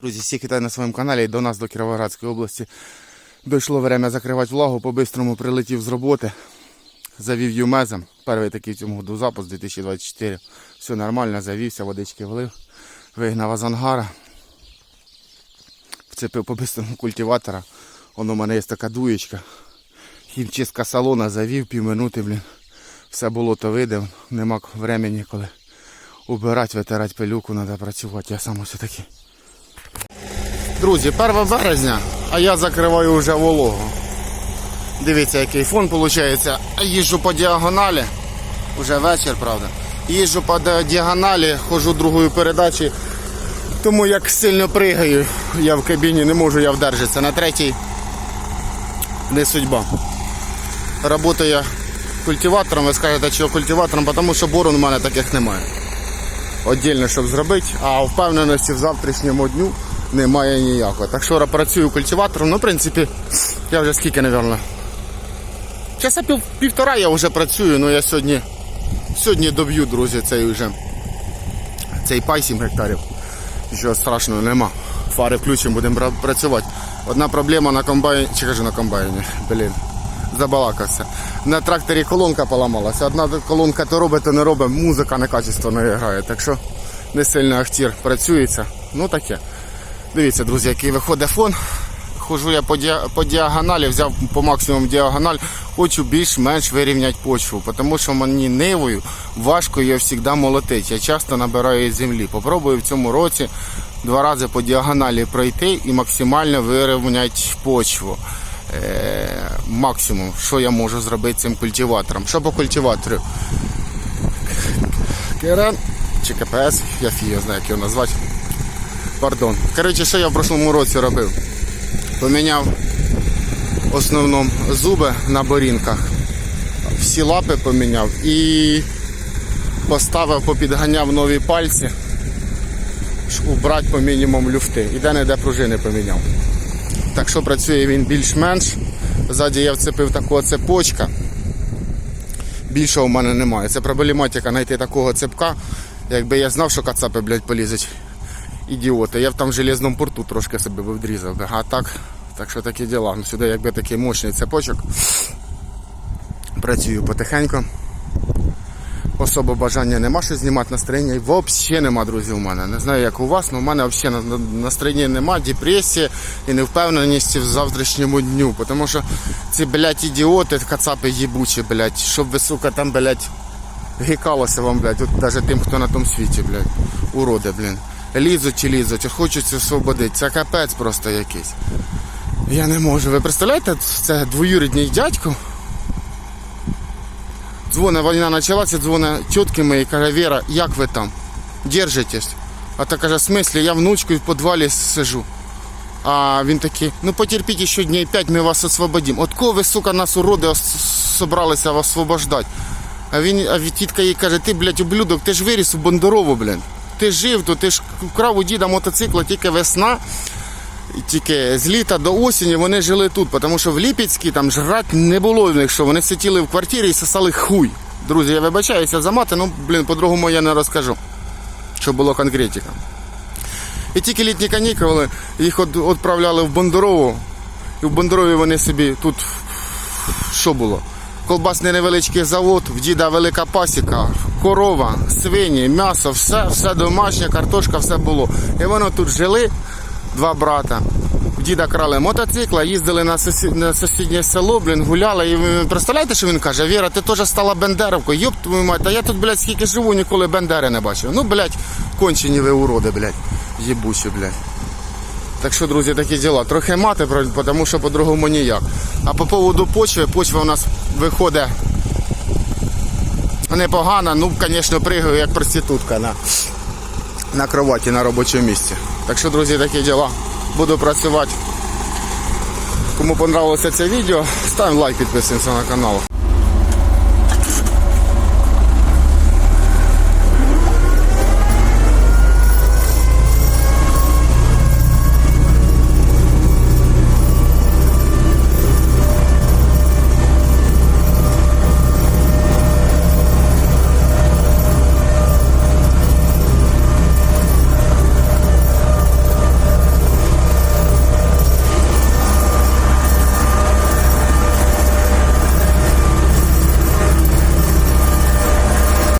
Друзі, всіх вітаю на своєму каналі. До нас до Кіровоградської області дійшло время закривати влагу. По-бистрому прилетів з роботи. Завів юмезом. Перший такий в цьому году запуск 2024. Все нормально, завівся, водички влив. Вигнав азангара. Вцепив по-бистрому культиватора. Воно у мене є така дуєчка. Хімчистка салона завів півминути, блін. Все було то видав. Нема времени, коли убирати, витирати пилюку, треба працювати. Я сам ось такий. Друзі, 1 березня, а я закриваю вже вологу. Дивіться, який фон виходить. Їжджу по діагоналі. Уже вечір, правда. Їжджу по діагоналі, ходжу другою передачі. Тому як сильно пригаю, я в кабіні не можу, я вдержатися. На третій не судьба. Работаю культиватором, ви скажете, що культиватором, тому що борон у мене таких немає. Отдільно, щоб зробити, а впевненості в завтрашньому дню немає ніякої. Так що працюю культиватором, ну, в принципі, я вже скільки, мабуть. Часа пів, півтора я вже працюю, ну я сьогодні, сьогодні доб'ю, друзі, цей вже цей пай 7 гектарів. Що страшного нема. Фари включимо, будемо працювати. Одна проблема на комбайні, чи кажу на комбайні, блін, забалакався. На тракторі колонка поламалася. Одна колонка то робить, то не робить, музика некачественно грає. Так що не сильно ахтір працюється. Ну таке. Дивіться, друзі, який виходить фон. Хожу я по, по діагоналі, взяв по максимуму діагональ, хочу більш-менш вирівняти почву, тому що мені нивою важко її завжди молотити. Я часто набираю землі. Попробую в цьому році два рази по діагоналі пройти і максимально вирівняти почву. Е, максимум, що я можу зробити цим культиватором. Що по культиватору? Керен чи КПС, я фіг знаю, як його назвати. Пардон. Коротше, що я в прошлому році робив? Поміняв в основному зуби на борінках. Всі лапи поміняв і поставив, попідганяв нові пальці, щоб убрати по мінімум люфти. І де-не-де пружини поміняв. Так що працює він більш-менш. Ззаді я вцепив такого цепочка. Більшого в мене немає. Це проблематика знайти такого цепка. Якби я знав, що кацапи, блядь, полізуть. Ідіоти. Я б там в железному порту трошки себе би вдрізав. А так, так що такі діла. Ну, сюди якби такий мощний цепочок. Працюю потихеньку. Особо бажання нема що знімати настроєння. Взагалі нема, друзі, у мене. Не знаю, як у вас, але у мене взагалі на- на- настроєння нема, депресія і невпевненості в завтрашньому дню. Тому що ці, блядь, ідіоти, кацапи їбучі, блядь, щоб ви, сука, там, блядь, гикалося вам, блядь, от навіть тим, хто на тому світі, блядь, уроди, блін. Лізуть чи лізуть, от хочуть освободити. Це капець просто якийсь. Я не можу. Ви представляєте, це двоюрідний дядько. Дзвоне, війна почалася, дзвоне тітки моїй, каже, Віра, як ви там? Держитесь? А та каже, в смислі, я внучкою в підвалі сижу. А він такий, ну потерпіть ще днів 5, ми вас освободимо. От кого ви, сука, нас уроди собралися освобождати? А він, а тітка їй каже, ти, блядь, ублюдок, ти ж виріс у Бондарову, блядь. Ти жив тут, ти ж вкрав у діда мотоцикла тільки весна, тільки з літа до осені вони жили тут, тому що в Ліпецькій там жрать не було в них, що вони сиділи в квартирі і сосали хуй. Друзі, я вибачаюся за мати, ну, блін, по-другому я не розкажу, що було конкретика. І тільки літні канікули їх відправляли в Бондарову, і в Бондарові вони собі тут що було? Колбасний невеличкий завод, в діда велика пасіка, корова, свині, м'ясо, все, все домашнє, картошка, все було. І вони тут жили, два брата. В діда крали мотоцикла, їздили на, сусі... на сусіднє село, блін, гуляли. І представляєте, що він каже? Віра, ти теж стала бендеровкою. Йоп твою мать, а я тут, блядь, скільки живу, ніколи бендери не бачив. Ну, блядь, кончені ви уроди, блядь. Єбучі, блядь. Так що, друзі, такі діла. Трохи мати, тому що по-другому ніяк. А по поводу почви, почва у нас виходить непогана. Ну, звісно, пригаю як проститутка на, на кроваті на робочому місці. Так що, друзі, такі діла. Буду працювати. Кому понравилося це відео, ставимо лайк, підписуємося на канал.